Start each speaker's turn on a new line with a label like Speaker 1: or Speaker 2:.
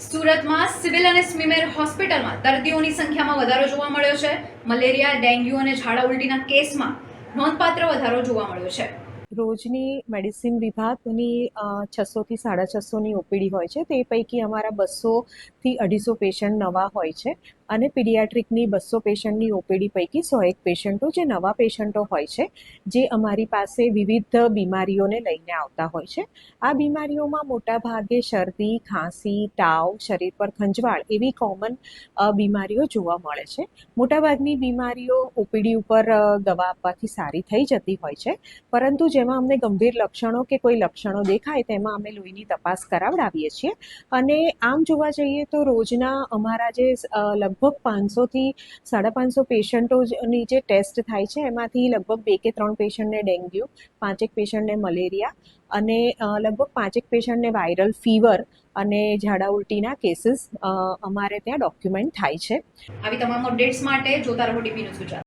Speaker 1: સુરતમાં સિવિલ અને સ્મીમેર હોસ્પિટલમાં દર્દીઓની સંખ્યામાં વધારો જોવા મળ્યો છે. મલેરિયા, ડેન્ગ્યુ અને ઝાડા ઉલટીના કેસમાં નોંધપાત્ર વધારો જોવા મળ્યો છે.
Speaker 2: રોજની મેડિસિન વિભાગની છસોથી સાડા છસોની ઓપીડી હોય છે. તે પૈકી અમારા બસોથી અઢીસો પેશન્ટ નવા હોય છે અને પીડિયાટ્રિકની બસો પેશન્ટની ઓપીડી પૈકી સો એક પેશન્ટો જે નવા પેશન્ટો હોય છે, જે અમારી પાસે વિવિધ બીમારીઓને લઈને આવતા હોય છે. આ બીમારીઓમાં મોટા ભાગે શરદી, ખાંસી, તાવ, શરીર પર ખંજવાળ એવી કોમન બીમારીઓ જોવા મળે છે. મોટાભાગની બીમારીઓ ઓપીડી ઉપર દવા આપવાથી સારી થઈ જતી હોય છે. પરંતુ જેમાં અમને ગંભીર લક્ષણો કે કોઈ લક્ષણો દેખાય તેમાં અમે લોહીની તપાસ કરાવડાવીએ છીએ. અને આમ જોવા જઈએ તો રોજના અમારા જે લગભગ પાંચસોથી સાડા પાંચસો પેશન્ટોની જે ટેસ્ટ થાય છે, એમાંથી લગભગ બે કે ત્રણ પેશન્ટને ડેન્ગ્યુ, પાંચેક પેશન્ટને મલેરિયા અને લગભગ પાંચેક પેશન્ટને વાયરલ ફીવર અને ઝાડા ઉલટીના કેસીસ અમારે ત્યાં ડોક્યુમેન્ટ થાય છે.
Speaker 1: આવી તમામ અપડેટ્સ માટે જોતા રહો ટીવીનું ગુજરાત